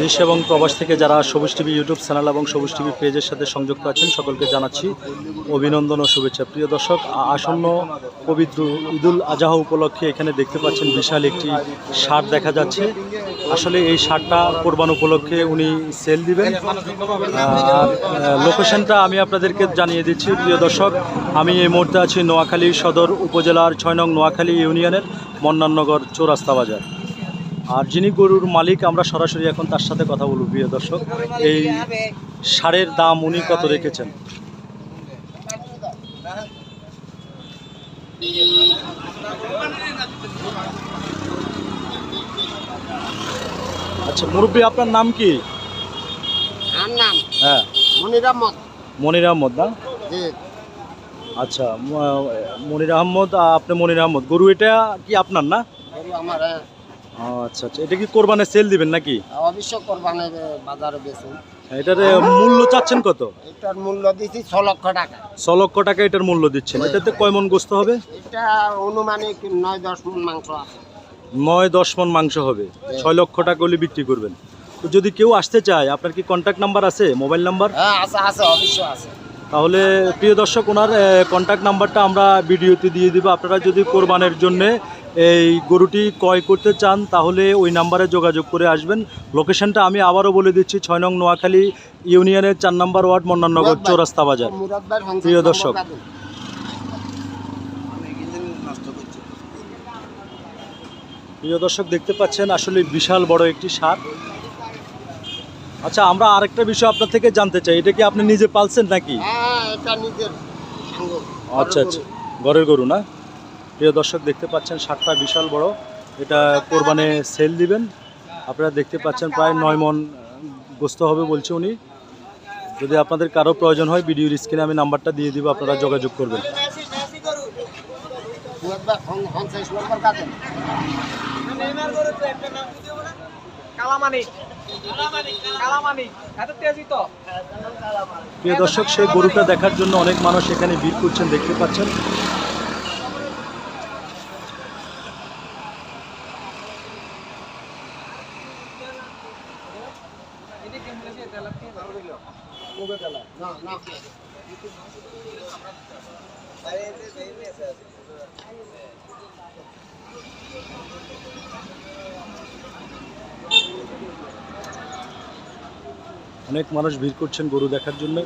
দেশ এবং প্রবাস থেকে যারা সবুজ টিভি ইউটিউব চ্যানেল এবং সবুজ টিভি পেজের সাথে সংযুক্ত আছেন, সকলকে জানাচ্ছি অভিনন্দন ও শুভেচ্ছা। প্রিয় দর্শক আসন্ন পবিত্র ঈদুল আজহা উপলক্ষে এখানে দেখতে পাচ্ছেন বিশাল একটি শার্ট দেখা যাচ্ছে। আসলে এই শার্টটা কোরবান উপলক্ষে উনি সেল দিবেন। লোকেশনটা আমি আপনাদেরকে জানিয়ে দিচ্ছি, প্রিয় দর্শক। আমি এই মুহূর্তে আছি নোয়াখালী সদর উপজেলার ছয় নং নোয়াখালী ইউনিয়নের মন্নাননগর চৌরাস্তা বাজার। আর যিনি গরুর মালিক আমরা সরাসরি এখন তার সাথে কথা বলব প্রিয় দর্শক। এই সারের দাম উনি কত রেখেছেন? আচ্ছা মুরব্বী আপনার নাম কি? নাম হ্যাঁ। মনির আহমদ। মনির আহমদ না? আচ্ছা মনির আহমদ আপনি মনির আহমদ। গরু এটা কি আপনার না? আমার আচ্ছা আচ্ছা। এটা কি কোরবানে সেল দিবেন নাকি? অবশ্য কোরবানের বাজারে বেচুন। এটার মূল্য চাচ্ছেন কত? এটার মূল্য দিচ্ছি ছ লক্ষ টাকা। ছ লক্ষ টাকা এটার মূল্য দিচ্ছেন। এটাতে কয় মন গোস্ত হবে? এটা অনুমানিক নয় দশ মন মাংস আছে। নয় দশ মন মাংস হবে। ছয় লক্ষ টাকা হলে বিক্রি করবেন। তো যদি কেউ আসতে চায় আপনার কি কন্ট্যাক্ট নাম্বার আছে? মোবাইল নাম্বার হ্যাঁ আছে আছে অবশ্য আছে। তাহলে প্রিয় দর্শক ওনার কন্ট্যাক্ট নাম্বারটা আমরা ভিডিওতে দিয়ে দিব। আপনারা যদি কোরবানের জন্য এই গরুটি ক্রয় করতে চান তাহলে ওই নাম্বারে যোগাযোগ করে আসবেন। লোকেশনটা আমি আবারও বলে দিচ্ছি ছয় নং নোয়াখালী ইউনিয়নের চার নম্বর ওয়ার্ড মন্নাননগর চৌরাস্তা বাজার। প্রিয় দর্শক। প্রিয় দর্শক দেখতে পাচ্ছেন আসলে বিশাল বড় একটি সার। আচ্ছা আমরা আরেকটা বিষয় আপনার থেকে জানতে চাই এটা কি আপনি নিজে পালছেন নাকি? হ্যাঁ। আচ্ছা আচ্ছা। ঘরের গরু না? প্রিয় দর্শক, দেখতে পাচ্ছেন সারটা বিশাল বড়। এটা কোরবানে সেল দিবেন। আপনারা দেখতে পাচ্ছেন প্রায় নয় মন গোস্ত হবে বলছে উনি। যদি আপনাদের কারও প্রয়োজন হয়, ভিডিওর স্ক্রিনে আমি নাম্বারটা দিয়ে দিব, আপনারা যোগাযোগ করবেন। প্রিয় দর্শক, সেই গরুটা দেখার জন্য অনেক মানুষ এখানে ভিড় করছেন, দেখতে পাচ্ছেন। অনেক মানুষ ভিড় করছেন গরু দেখার জন্য